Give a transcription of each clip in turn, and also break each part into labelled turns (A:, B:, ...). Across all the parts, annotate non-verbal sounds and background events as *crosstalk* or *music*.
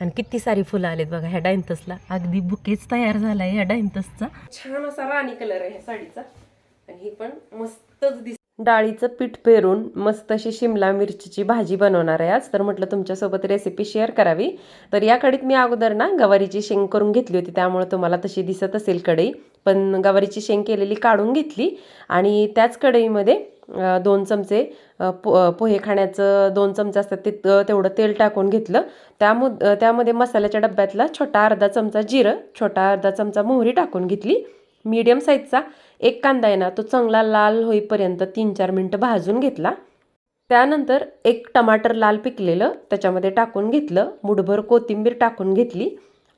A: आणि किती सारी फुलं आलेत बघा ह्या डायंतसला. अगदी बुकेच तयार झालाय ह्या डायंतसचा. छान असा राणी कलर आहे ह्या साडीचा. आणि ही पण मस्तच दिस डाळीचं पीठ पेरून मस्त अशी शिमला मिरचीची भाजी बनवणार आहे आज. तर म्हटलं तुमच्यासोबत रेसिपी शेअर करावी. तर या कढीत मी अगोदर ना गवारीची शेंग करून घेतली होती त्यामुळे तुम्हाला तशी दिसत असेल कढई. पण गवारीची शेंग केलेली काढून घेतली आणि त्याच कढईमध्ये दोन चमचे पो पोहे खाण्याचं दोन चमचे असतात ते तेवढं तेल टाकून घेतलं. त्यामु त्यामध्ये मसाल्याच्या डब्यातला छोटा अर्धा चमचा जिरं छोटा अर्धा चमचा मोहरी टाकून घेतली. मीडियम साईजचा एक कांदा आहे ना तो चांगला लाल होईपर्यंत तीन चार मिनटं भाजून घेतला. त्यानंतर एक टमाटर लाल पिकलेलं त्याच्यामध्ये टाकून घेतलं. मुठभर कोथिंबीर टाकून घेतली.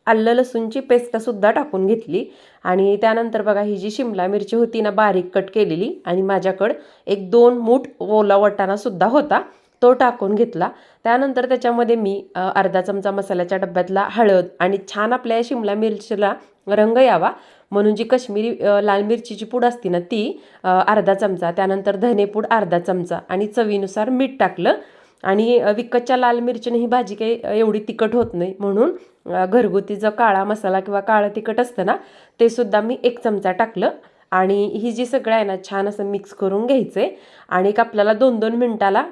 A: आलं लसूणची पेस्टसुद्धा टाकून घेतली. आणि त्यानंतर बघा ही जी शिमला मिरची होती ना बारीक कट केलेली. आणि माझ्याकडं एक दोन मूठ ओला वटाणासुद्धा होता तो टाकून घेतला. त्यानंतर त्याच्यामध्ये मी अर्धा चमचा मसाल्याच्या डब्यातला हळद आणि छान आपल्या या शिमला मिरचीला रंग यावा. म्हणून जी कश्मीरी लाल मिरचीची पूड असते ना ती अर्धा चमचा. त्यानंतर धनेपूड अर्धा चमचा आणि चवीनुसार मीठ टाकलं. आणि विकतच्या लाल मिरचीने ही भाजी काही एवढी तिखट होत नाही. म्हणून घरगुती जो काळा मसाला किंवा काळं तिखट असतं ना ते सुद्धा मी एक चमचा टाकलं. आणि ही जी सगळं आहे ना छान असं मिक्स करून घ्यायचं आहे आणि एक आपल्याला दोन दोन मिनटाला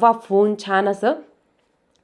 A: वाफवून छान असं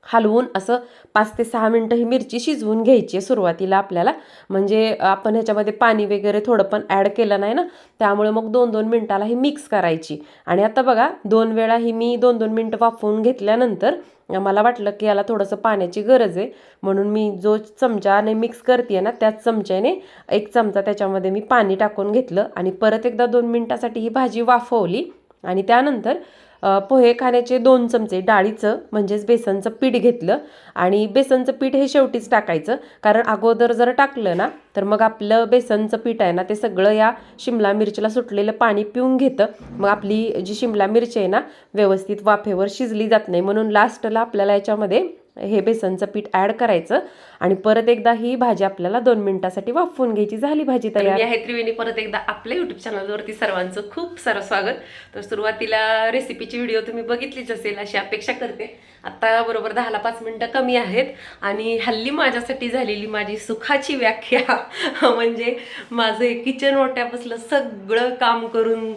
A: हलवून असं पाच ते सहा मिनटं ही मिरची शिजवून घ्यायची आहे सुरुवातीला आपल्याला. म्हणजे आपण ह्याच्यामध्ये पाणी वगैरे थोडं पण ॲड केलं नाही ना त्यामुळे मग दोन दोन मिनटाला ही मिक्स करायची. आणि आता बघा दोन वेळा ही मी दोन दोन मिनटं वाफवून घेतल्यानंतर मला वाटलं की याला थोडंसं पाण्याची गरज आहे. म्हणून मी जो चमच्याने मिक्स करते ना त्याच चमच्याने एक चमचा त्याच्यामध्ये मी पाणी टाकून घेतलं आणि परत एकदा दोन मिनटासाठी ही भाजी वाफवली आणि त्यानंतर पोहे खाण्याचे दोन चमचे डाळीचं म्हणजेच बेसनचं पीठ घेतलं. आणि बेसनचं पीठ हे शेवटीच टाकायचं. कारण अगोदर जर टाकलं ना तर मग आपलं बेसनचं पीठ आहे ना ते सगळं या शिमला मिरचीला सुटलेलं पाणी पिऊन घेतं. मग आपली जी शिमला मिरची आहे ना व्यवस्थित वाफेवर शिजली जात नाही. म्हणून लास्टला आपल्याला याच्यामध्ये हे बेसनचं पीठ ॲड करायचं आणि परत एकदा ही भाजी आपल्याला दोन मिनिटासाठी वाफवून घ्यायची. झाली भाजी तयार. आहे त्रिवेणी. परत एकदा आपल्या युट्यूब चॅनलवरती सर्वांचं खूप सारं स्वागत. तर सुरुवातीला रेसिपीची व्हिडिओ तुम्ही बघितलीच असेल अशी अपेक्षा करते. आता बरोबर दहाला पाच मिनटं कमी आहेत आणि हल्ली माझ्यासाठी झालेली माझी सुखाची व्याख्या *laughs* म्हणजे माझं किचन ओट्यापासलं सगळं काम करून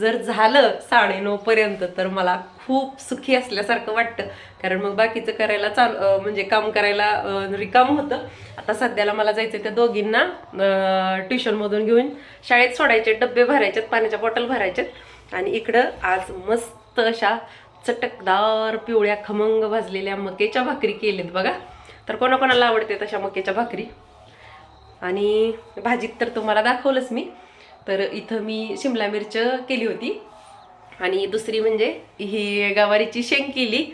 A: जर झालं साडेनऊ पर्यंत तर मला खूप सुखी असल्यासारखं वाटतं. कारण मग बाकीचं करायला चालू म्हणजे काम करायला रिकाम होतं. आता सध्याला मला जायचं त्या दोघींना ट्युशनमधून घेऊन शाळेत सोडायचे डबे भरायचेत पाण्याच्या बॉटल भरायच्यात आणि इकडं आज मस्त अशा चटकदार पिवळ्या खमंग भाजलेल्या मकेच्या भाकरी केलेत बघा. तर कोणाकोणाला आवडते तशा मकेच्या भाकरी? आणि भाजीत तर तुम्हाला दाखवलंच मी. तर इथं मी शिमला मिरच केली होती. आणि दुसरी म्हणजे ही गवारीची शेंग केली.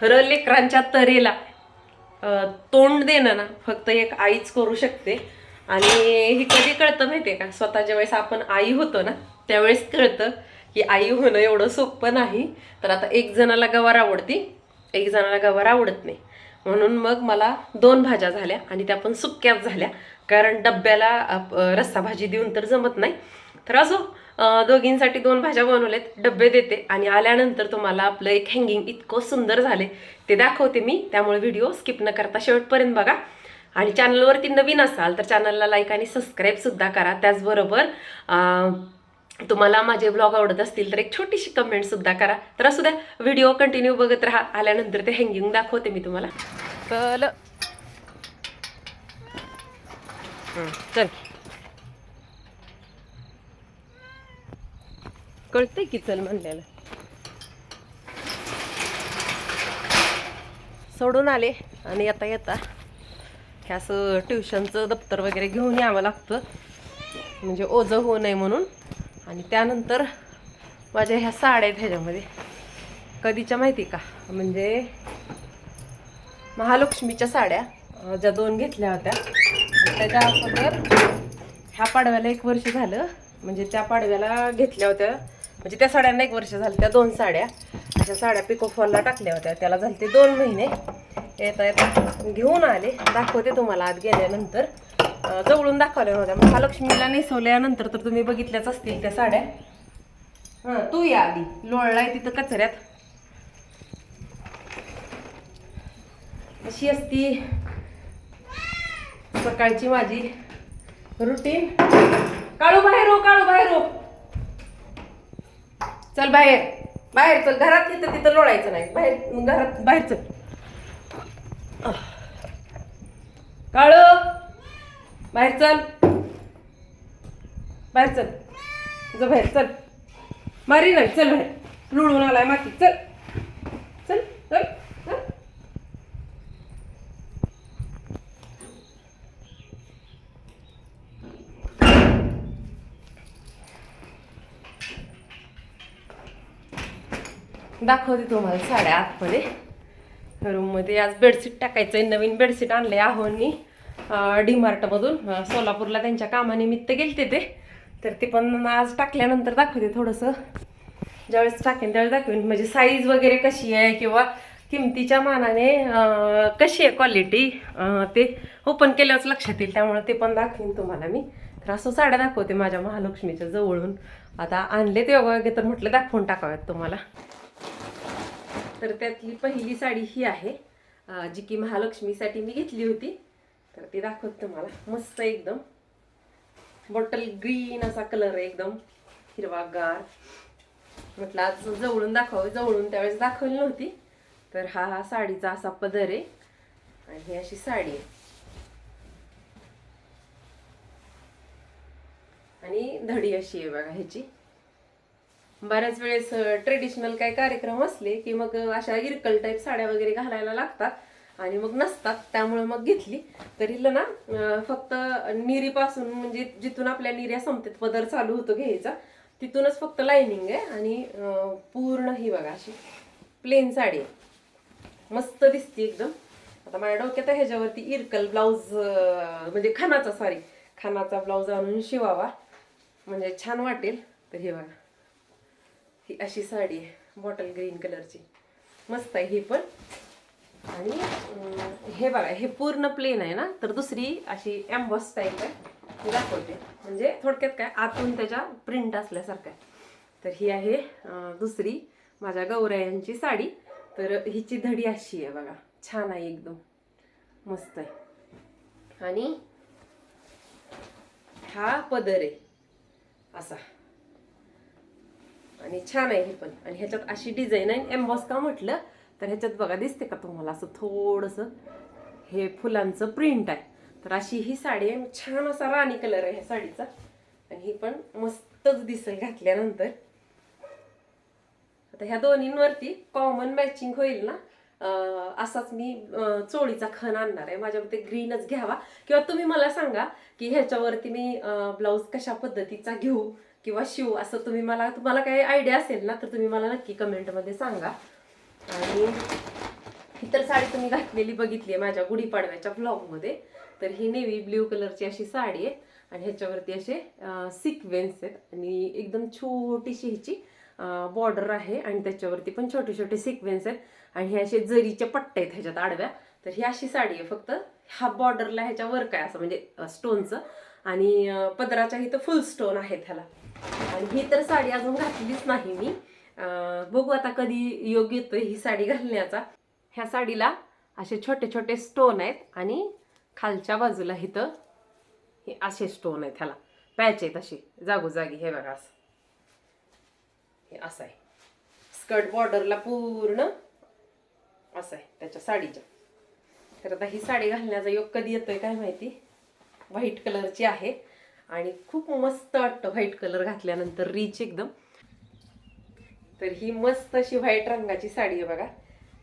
A: खरं लेकरांच्या तरेला तोंड देणं ना फक्त एक आईच करू शकते. आणि हे कधी कळतं माहिती आहे का? स्वतःच्या वेळेस आपण आई होतो ना त्यावेळेस कळतं की आई होणं एवढं सोपं नाही. तर आता एक जणाला गवार आवडती एक जणाला गवार आवडत नाही. म्हणून मग मला दोन भाज्या झाल्या आणि त्या पण सुक्याच झाल्या. कारण डब्याला रस्सा भाजी देऊन तर जमत नाही. तर असो दोघींसाठी दोन भाज्या बनवल्यात डब्बे देते आणि आल्यानंतर तुम्हाला आपलं एक हँगिंग इतकं सुंदर झाले ते दाखवते मी. त्यामुळे व्हिडिओ स्किप न करता शेवटपर्यंत बघा. आणि चॅनलवरती नवीन असाल तर चॅनलला लाईक आणि सबस्क्राईबसुद्धा करा. त्याचबरोबर तुम्हाला माझे ब्लॉग आवडत असतील तर एक छोटीशी कमेंटसुद्धा करा. तर असू द्या व्हिडिओ कंटिन्यू बघत राहा. आल्यानंतर ते हँगिंग दाखवते मी तुम्हाला. चल. चल. कळतंय की चल म्हणलेलं. सोडून आले आणि येता येता हे असं ट्युशनचं दप्तर वगैरे घेऊन यावं लागतं. म्हणजे ओझं होऊ नये म्हणून. आणि त्यानंतर माझ्या ह्या साड्या आहेत ह्याच्यामध्ये. कधीच्या माहिती का? म्हणजे महालक्ष्मीच्या साड्या ज्या दोन घेतल्या होत्या. त्याच्या अगोदर ह्या पाडव्याला एक वर्ष झालं. म्हणजे त्या पाडव्याला घेतल्या होत्या. म्हणजे त्या साड्यांना एक वर्ष झालं. त्या दोन साड्या. अशा साड्या पिकोफॉलला टाकल्या होत्या. त्याला झाले ते दोन महिने. येता येता घेऊन आले. दाखवते तुम्हाला आत गेल्यानंतर. जवळून दाखवल्या नव्हत्या. महालक्ष्मीला नेसवल्यानंतर तर तुम्ही बघितल्याच असतील त्या साड्या. हां तू या आधी. लोळलाय तिथं कचऱ्यात. अशी असती. सकाळची माझी रुटीन काळू बाहेर हो काळू बाहेर हो. चल बाहेर. बाहेर चल. घरात तिथं तिथं लोळायचं नाही. बाहेर घरात बाहेर चल. काळू बाहेर चल. बाहेर चल. बाहेर चल. मारी नाही. चल बाहेर. लुळून आलाय माती. चल चल चल दाखवते तुम्हाला साड्या आतमध्ये. रूममध्ये आज बेडशीट टाकायचं आहे नवीन बेडशीट आणले आहोनी डीमार्टमधून मार्टमधून सोलापूरला त्यांच्या कामानिमित्त गेलते ते. तर ते पण आज टाकल्यानंतर दाखवते थोडंसं. ज्यावेळेस टाकेन त्यावेळेस दाखवेन. म्हणजे साईज वगैरे कशी आहे किंवा किमतीच्या मानाने कशी आहे क्वालिटी ते ओपन केल्यावरच लक्षात येईल. त्यामुळं ते पण दाखवेन तुम्हाला मी. तर असं साड्या दाखवते माझ्या महालक्ष्मीच्या जवळून. आता आणले ते वगैरे तर म्हटलं दाखवून टाकाव्यात तुम्हाला. तर त्यातली पहिली साडी ही आहे जी की महालक्ष्मीसाठी मी घेतली होती. तर ती दाखवत तुम्हाला. मस्त एकदम. बॉटल ग्रीन असा कलर आहे एकदम. हिरवागार. म्हटलं आज जवळून दाखव जवळून त्यावेळेस दाखवली नव्हती. तर हा हा साडीचा असा पदर आहे. आणि ही अशी साडी आहे. आणि धडी अशी आहे बघा ह्याची. बऱ्याच वेळेस ट्रेडिशनल काही कार्यक्रम असले की मग अशा इरकल टाईप साड्या वगैरे घालायला लागतात आणि मग नसतात त्यामुळे मग घेतली. तर हिला ना फक्त निरीपासून म्हणजे जिथून आपल्या निर्या संपतात पदर चालू होतो घ्यायचा तिथूनच फक्त लाईनिंग आहे आणि पूर्ण ही बघा अशी प्लेन साडी आहे. मस्त दिसते एकदम. आता माझ्या डोक्यात ह्याच्यावरती इरकल ब्लाऊज म्हणजे खानाचा सॉरी खानाचा ब्लाऊज आणून शिवावा. म्हणजे छान वाटेल. तर हे बघा. ही अशी साडी आहे बॉटल ग्रीन कलरची. मस्त आहे ही पण. आणि हे बघा हे पूर्ण प्लेन आहे ना? तर दुसरी अशी एम्बॉस टाईप आहे. ती दाखवते. म्हणजे थोडक्यात काय आतून त्याच्या प्रिंट असल्यासारखं आहे. तर ही आहे दुसरी माझ्या गौरायांची साडी. तर हिची धडी अशी आहे बघा. छान आहे एकदम. मस्त आहे. आणि हा पदर आहे. असा. आणि छान आहे हे पण. आणि ह्याच्यात अशी डिझाईन आहे. एम्बॉस का म्हटलं तर ह्याच्यात बघा दिसते का तुम्हाला? असं थोडंसं हे फुलांचं प्रिंट आहे. तर अशी ही साडी आहे. छान असा राणी कलर आहे ह्या साडीचा. आणि ही पण मस्तच दिसेल घातल्यानंतर. आता ह्या दोन्हींवरती कॉमन मॅचिंग होईल ना? असाच मी चोळीचा खण आणणार आहे. माझ्या मते ग्रीनच घ्यावा. किंवा तुम्ही मला सांगा की ह्याच्यावरती मी ब्लाऊज कशा पद्धतीचा घेऊ? किंवा शिव असं तुम्ही मला तुम्हाला काही आयडिया असेल ना तर तुम्ही मला नक्की कमेंटमध्ये सांगा. आणि ही तर साडी तुम्ही घातलेली बघितली आहे माझ्या गुढीपाडव्याच्या ब्लॉगमध्ये तर ही नेव्ही ब्ल्यू कलरची अशी साडी आहे. आणि ह्याच्यावरती असे सिक्वेन्स आहेत. आणि एकदम छोटीशी ह्याची बॉर्डर आहे. आणि त्याच्यावरती पण छोटे छोटे सिक्वेन्स आहेत. आणि हे असे जरीचे पट्टे आहेत ह्याच्यात आडव्या. तर ही अशी साडी आहे फक्त. हा बॉर्डरला ह्याच्या वर्क काय असं म्हणजे स्टोनचं आणि पदराच्या इथं फुल स्टोन आहेत ह्याला. आणि ही तर साडी अजून घातलीच नाही मी. बघू आता कधी योग येतोय ही साडी घालण्याचा. ह्या साडीला असे छोटे छोटे स्टोन आहेत आणि खालच्या बाजूला इथं हे असे स्टोन आहेत ह्याला. पॅच आहेत असे जागोजागी हे बघा असं. हे असं आहे. स्कर्ट बॉर्डरला पूर्ण असं आहे त्याच्या साडीच्या. तर आता ही साडी घालण्याचा योग कधी येतोय काय माहिती? व्हाईट कलरची आहे. आणि खूप मस्त वाटतं व्हाईट कलर घातल्यानंतर रिच एकदम. तर ही मस्त अशी व्हाईट रंगाची साडी आहे बघा.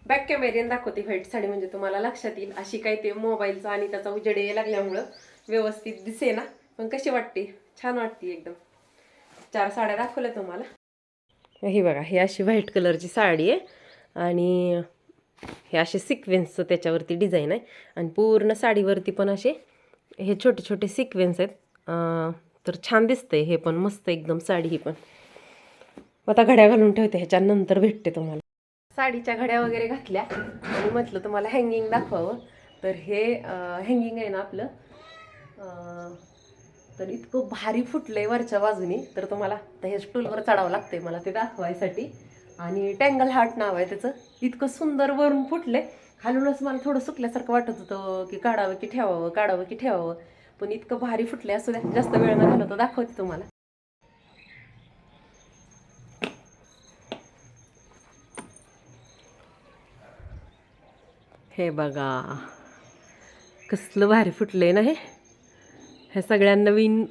A: बॅक कॅमेरेन दाखवते व्हाईट साडी म्हणजे तुम्हाला लक्षात येईल. अशी काय ते मोबाईलचा आणि त्याचा उजेड लागल्यामुळं व्यवस्थित दिसे ना पण कशी वाटते? छान वाटते एकदम. चार साड्या दाखवल्या तुम्हाला. ही बघा ही अशी व्हाईट कलरची साडी आहे. आणि हे असे सिक्वेन्सचं त्याच्यावरती डिझाईन आहे. आणि पूर्ण साडीवरती पण असे हे छोटे छोटे सिक्वेन्स आहेत. तर छान दिसतंय हे पण मस्त एकदम साडी ही पण. आता घड्या घालून ठेवते ह्याच्यानंतर भेटते तुम्हाला. साडीच्या घड्या वगैरे घातल्या आणि म्हटलं तुम्हाला हँगिंग दाखवावं. तर हे हँगिंग आहे ना आपलं. तर इतकं भारी फुटलंय वरच्या बाजूनी. तर तुम्हाला आता हे स्टूलवर चढावं लागतंय मला ते दाखवायसाठी. आणि टँगल हार्ट नाव आहे त्याचं. इतकं सुंदर वरून फुटलंय. खालूनच मला थोडं सुकल्यासारखं वाटत होतं की काढावं की ठेवावं काढावं की ठेवावं. पण इतकं भारी फुटले असू द्या जास्त वेळ न घालवतो दाखवते तुम्हाला. हे बघा कसलं भारी फुटलंय ना हे. ह्या सगळ्या नवीन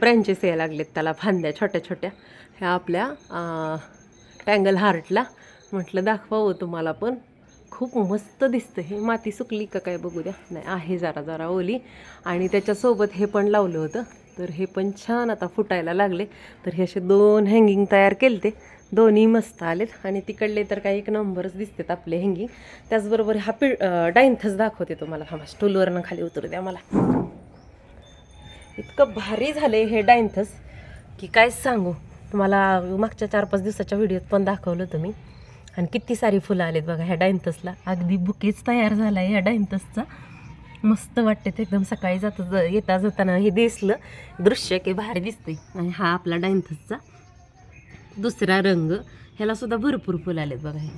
A: ब्रँचेस यायला लागलेत त्याला फांद्या छोट्या छोट्या. ह्या आपल्या टँगल हार्टला म्हटलं दाखवावं तुम्हाला पण. खूप मस्त दिसतं. हे माती सुकली का काय बघू द्या. नाही आहे जरा जरा ओली. आणि त्याच्यासोबत हे पण लावलं होतं. तर हे पण छान आता फुटायला लागले. तर हे असे दोन हँगिंग तयार केले ते दोन्ही मस्त आलेत. आणि तिकडले तर काही एक नंबरच दिसतात आपले हँगिंग त्याचबरोबर हा पि डाईनथच दाखवते तुम्हाला. थांबा स्टूलवरनं खाली उतरू द्या मला. इतकं भारी झाले हे डायन्थस की काय सांगू. तुम्हाला मागच्या चार पाच दिवसाच्या व्हिडिओत पण दाखवलं होतं मी. आणि किती सारी फुलं आलेत बघा ह्या डायंतसला. अगदी बुकेच तयार झाला आहे ह्या डायंतसचा. मस्त वाटते ते एकदम सकाळी जाता येता जाताना हे दिसलं. दृश्य की भारी दिसते आणि हा आपला डायंथसचा दुसरा रंग. ह्याला सुद्धा भरपूर फुलं आलेत बघा हे.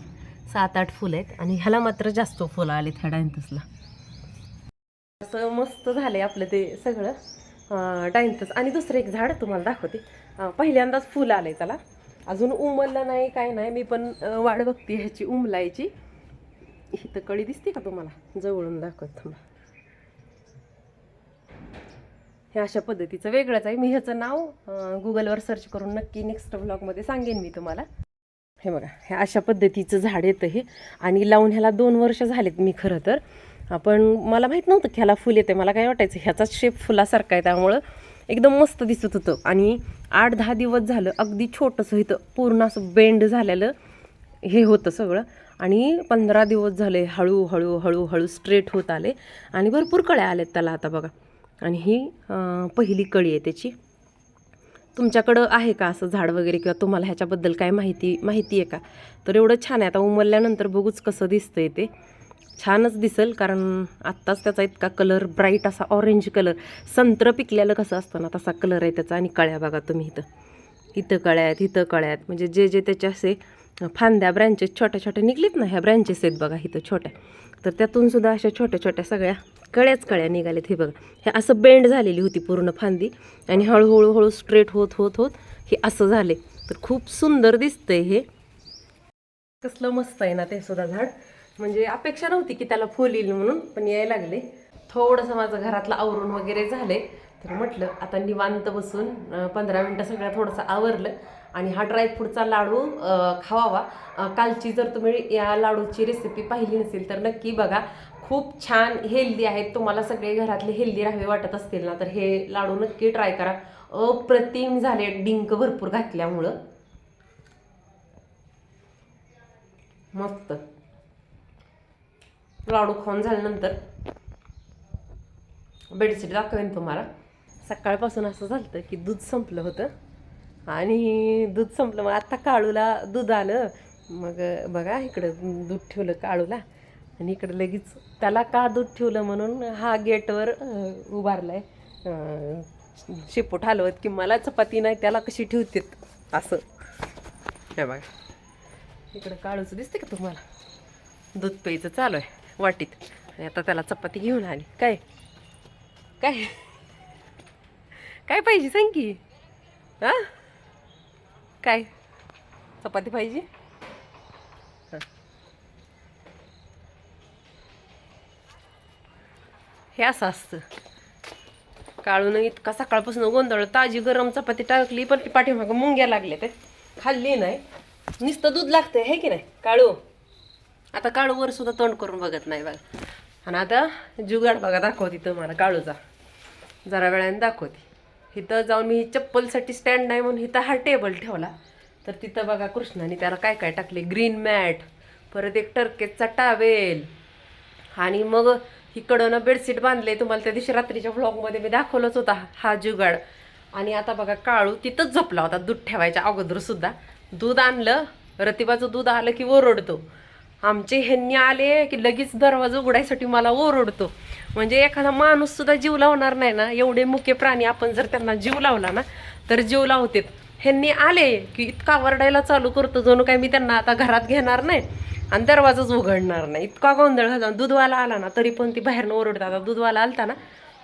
A: सात आठ फुलं आहेत आणि ह्याला मात्र जास्त फुलं आलेत ह्या डायंथसला असं मस्त झालंय आपलं ते सगळं डायंथस आणि दुसरं एक झाड तुम्हाला दाखवते. पहिल्यांदाच फुलं आलंय त्याला. अजून उमलला नाही काय नाही. मी पण वाढ बघते ह्याची उमलायची. इथं कळी दिसते का तुम्हाला? जवळून दाखवत थांबा. हे अशा पद्धतीचं वेगळंच आहे. मी ह्याचं नाव गुगलवर सर्च करून नक्की नेक्स्ट ब्लॉगमध्ये सांगेन मी तुम्हाला. हे बघा हे अशा पद्धतीचं झाड येतं हे. आणि लावून ह्याला दोन वर्ष झालेत मी खरं तर. पण मला माहीत नव्हतं की ह्याला फुल येते मला काय वाटायचं ह्याचाच शेप फुलासारखा आहे त्यामुळं. एकदम मस्त दिसत होतं. आणि आठ दहा दिवस झालं अगदी छोटंसं इथं पूर्ण असं बेंड झालेलं हे होतं सगळं. आणि पंधरा दिवस झाले हळूहळू हळूहळू स्ट्रेट होत आले. आणि भरपूर कळ्या आल्यात त्याला आता बघा. आणि ही पहिली कळी आहे त्याची. तुमच्याकडं आहे का असं झाड वगैरे किंवा तुम्हाला ह्याच्याबद्दल काय माहिती माहिती आहे का? तर एवढं छान आहे. आता उमरल्यानंतर बघूच कसं दिसतंय ते. छानच दिसेल कारण आत्ताच त्याचा इतका कलर ब्राईट असा ऑरेंज कलर संत्र पिकलेलं कसं असतं ना तसा कलर आहे त्याचा आणि कळ्या बघा तुम्ही इथं. इथं कळ्या आहेत इथं कळ्या आहेत. म्हणजे जे जे त्याचे असे फांद्या ब्रँचेस छोट्या छोट्या निघलीत ना ह्या ब्रँचेस आहेत बघा इथं छोट्या. तर त्यातून सुद्धा अशा छोट्या छोट्या सगळ्या कळ्याच कळ्या निघाल्यात हे बघा. हे असं बेंड झालेली होती पूर्ण फांदी आणि हळूहळू हळू स्ट्रेट होत होत होत हे असं झाले. तर खूप सुंदर दिसतंय हे. कसलं मस्त आहे ना ते सुद्धा झाड. म्हणजे अपेक्षा नव्हती की त्याला फुल येईल म्हणून पण यायला लागले. थोडंसं माझं घरातलं आवरून वगैरे झाले तर म्हटलं आता निवांत बसून पंधरा मिनटं सगळं थोडंसं आवरलं आणि हा ड्रायफ्रूटचा लाडू खावावा. कालची जर तुम्ही या लाडूची रेसिपी पाहिली नसेल तर नक्की बघा. खूप छान हेल्दी आहेत. तुम्हाला सगळे घरातले हेल्दी राहावे वाटत असतील ना तर हे लाडू नक्की ट्राय करा. अप्रतिम झाले डिंक भरपूर घातल्यामुळं. मस्त. लाडू खाऊन झाल्यानंतर बेडशीट दाखवेन तुम्हाला. सकाळपासून असं झालं की दूध संपलं होतं. आणि दूध संपलं मग आत्ता काळूला दूध आलं. मग बघा इकडं दूध ठेवलं काळूला. आणि इकडं लगेच त्याला का दूध ठेवलं म्हणून हा गेटवर उभारला आहे शेपूट हलवत की मला चपाती नाही त्याला कशी ठेवतात? असं. हे बघा. इकडं काळूचं दिसते का तुम्हाला? दूध प्यायचं चालू आहे. वाटीत. आणि आता त्याला चपाती घेऊन आली. काय? काय? काय पाहिजे सांग की? हां? काय? चपाती पाहिजे? हे. असं असतं. काळून इतका सकाळपासून गोंधळ ताजी गरम चपाती टाकली पण ती पाठीमागं मुंग्या लागल्या ते खाल्ली नाही. नुसतं दूध लागतंय हे की नाही? काळू? आता काळूवर सुद्धा तोंड करून बघत नाही बघा. आणि आता जुगाड बघा दाखवते तुम्हाला काळूचा. जरा वेळाने दाखवते. इथं जाऊन मी चप्पलसाठी स्टँड नाही म्हणून इथं हा टेबल ठेवला. तर तिथं बघा कृष्णाने त्याला काय काय टाकले. ग्रीन मॅट परत एक टर्केजचा टावेल आणि मग इकडं बेडशीट बांधले तुम्हाला त्या दिवशी रात्रीच्या व्लॉगमध्ये मी दाखवलंच होता हा जुगाड. आणि आता बघा काळू तिथंच झोपला होता. दूध ठेवायच्या अगोदर सुद्धा. दूध आणलं. रतिबाचं दूध आलं की ओरडतो. आमचे ह्यांनी आले की लगेच दरवाजा उघडायसाठी मला ओरडतो. म्हणजे एखादा माणूस सुद्धा जीव लावणार नाही ना एवढे मुके प्राणी आपण जर त्यांना जीव लावला ना तर जीव लावतेत. ह्यांनी आले की इतका वरडायला चालू करतो जणू काय मी त्यांना आता घरात घेणार नाही आणि दरवाजाच उघडणार नाही. इतका गोंधळ घालतो दूधवाला आला ना तरी पण ती बाहेरनं ओरडतात. आता दूधवाला आलता ना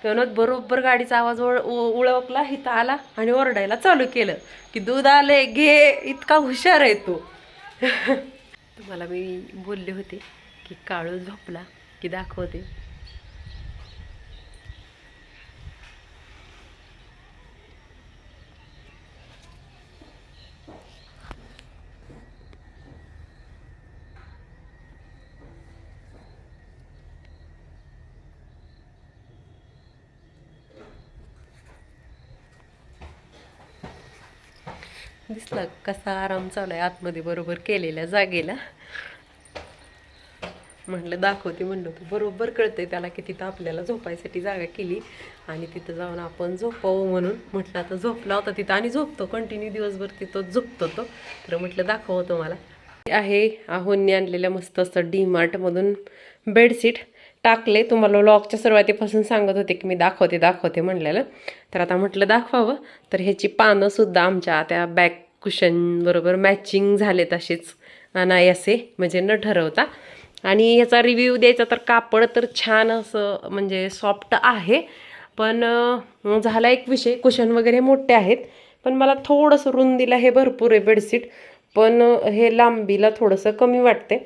A: तेव्हा बरोबर गाडीचा आवाज ओळ उ- उळवकला इथं आला आणि ओरडायला चालू केलं की दूध आले घे इतका हुशार आहे तो. *laughs* तुम्हाला मी बोलले होते की काळू झोपला की दाखवते. दिसला कसा आराम चालू आहे आतमध्ये बरोबर केलेल्या जागेला. म्हटलं दाखवते म्हणलं तू बरोबर कळतंय त्याला की तिथं आपल्याला झोपायसाठी जागा केली आणि तिथं जाऊन आपण झोपावं म्हणून. म्हटलं आता झोपला होता तिथं आणि झोपतो कंटिन्यू दिवसभर तिथं झोपतो तो. तर म्हटलं दाखवं तुम्हाला. आहे आहोंनी आणलेल्या मस्त असं डी मार्टमधून बेडशीट टाकले. तुम्हाला लॉकच्या सुरुवातीपासून सांगत होते की मी दाखवते दाखवते म्हणलेलं. तर आता म्हटलं दाखवावं. तर ह्याची पानंसुद्धा आमच्या त्या बॅक कुशनबरोबर मॅचिंग झाले तसेच अनायासे म्हणजे न ठरवता. आणि ह्याचा रिव्ह्यू द्यायचा तर कापड तर छान असं म्हणजे सॉफ्ट आहे. पण झाला एक विषय. कुशन वगैरे मोठे आहेत. पण मला थोडंसं रुंदीला हे भरपूर आहे बेडशीट पण हे लांबीला थोडंसं कमी वाटते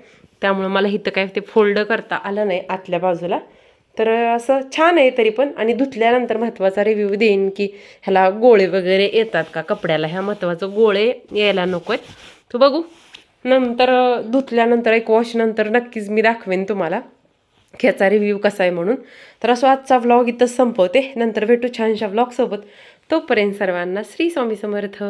A: त्यामुळं मला इथं काय ते फोल्ड करता आलं नाही आतल्या बाजूला. तर असं छान आहे तरी पण आणि धुतल्यानंतर महत्त्वाचा रिव्ह्यू देईन की ह्याला गोळे वगैरे येतात का कपड्याला? ह्या महत्त्वाचं गोळे यायला नको आहेत तू बघू. नंतर धुतल्यानंतर एक वॉश नंतर नक्कीच मी दाखवेन तुम्हाला ह्याचा रिव्ह्यू कसा आहे म्हणून. तर असं आजचा व्लॉग इथंच संपवते. नंतर भेटू छानशा व्लॉगसोबत तोपर्यंत सर्वांना श्री स्वामी समर्थ.